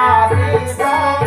Happy birthday.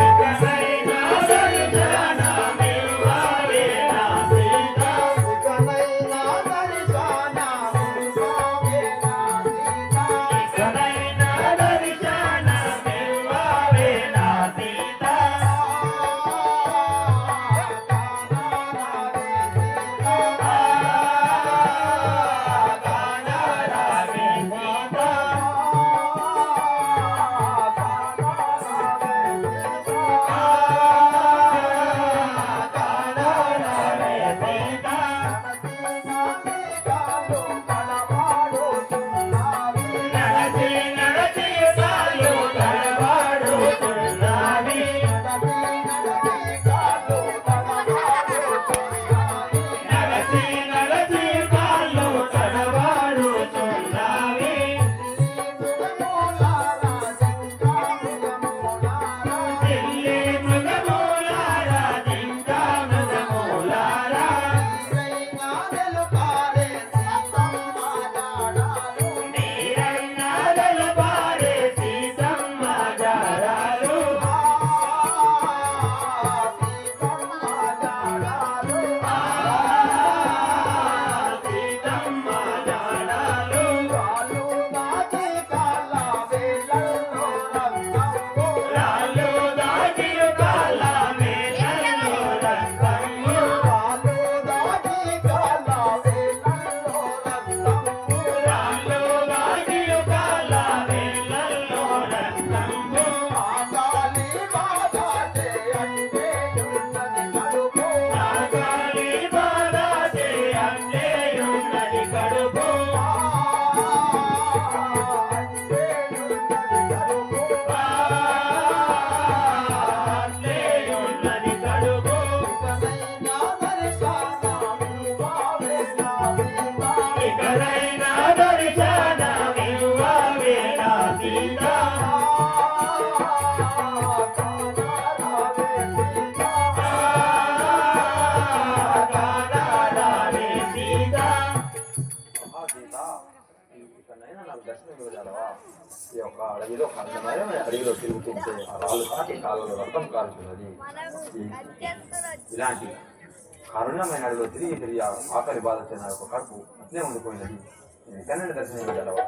ఈ యొక్క అడవిలో అందమైన అడవిలో తిరుగుతుంటే ఆ రాళ్ళు తాకి కాళ్ళలో రక్తం కారుతున్నది ఈ- ఇలాంటి అరుణమైన అడవిలో తిరిగి తిరిగి ఆకలి బాధ చెందిన ఒక కడుపు అట్లే ఉండిపోయినది నేను ఎక్కడైనా దర్శనం ఇవ్వగలవా